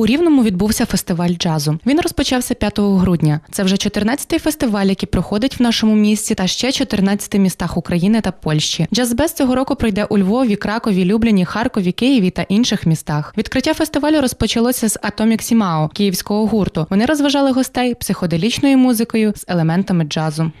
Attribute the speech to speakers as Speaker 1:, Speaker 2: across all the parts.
Speaker 1: У Рівному відбувся фестиваль джазу. Він розпочався 5 грудня. Це вже 14-й фестиваль, який проходить в нашому місті, та ще 14 містах України та Польщі. Джаз-без цього року пройде у Львові, Кракові, Любліні, Харкові, Києві та інших містах. Відкриття фестивалю розпочалося з Atomic Сімао київського гурту. Вони розважали гостей психоделічною музикою з елементами джазу.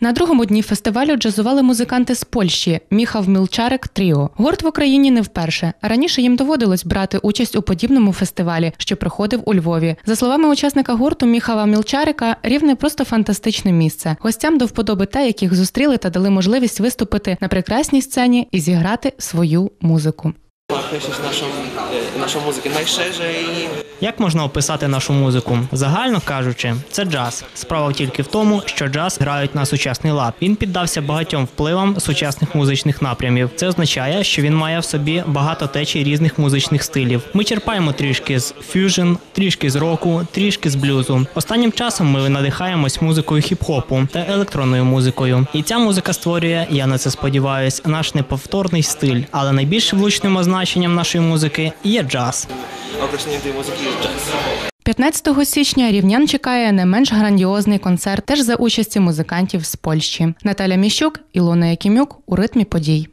Speaker 1: На другому дні фестивалю джазували музиканти з Польщі Міхав Мілчарик Тріо. Гурт в Україні не вперше. Раніше їм доводилось брати участь у подібному фестивалі, що проходив у Львові. За словами учасника гурту Міхава Мілчарика, рівне просто фантастичне місце. Гостям до вподоби те, яких зустріли та дали можливість виступити на прекрасній сцені і зіграти свою музику.
Speaker 2: Określić naszą, e, naszą muzykę.
Speaker 3: Як можна описати нашу музику? Загально кажучи, це джаз. Справа тільки в тому, що джаз грають на сучасний лад. Він піддався багатьом впливам сучасних музичних напрямів. Це означає, що він має в собі багато течій різних музичних стилів. Ми черпаємо трішки з фюжн, трішки з року, трішки з блюзу. Останнім часом ми надихаємось музикою хіп-хопу та електронною музикою. І ця музика створює, я на це сподіваюсь, наш неповторний стиль. Але найбільш влучним означенням нашої музики є джаз.
Speaker 2: Określeniem tej музики є джаз.
Speaker 1: 15 січня рівнян чекає не менш грандіозний концерт теж за участі музикантів з Польщі. Наталя Міщук, Ілона Якимюк у ритмі подій.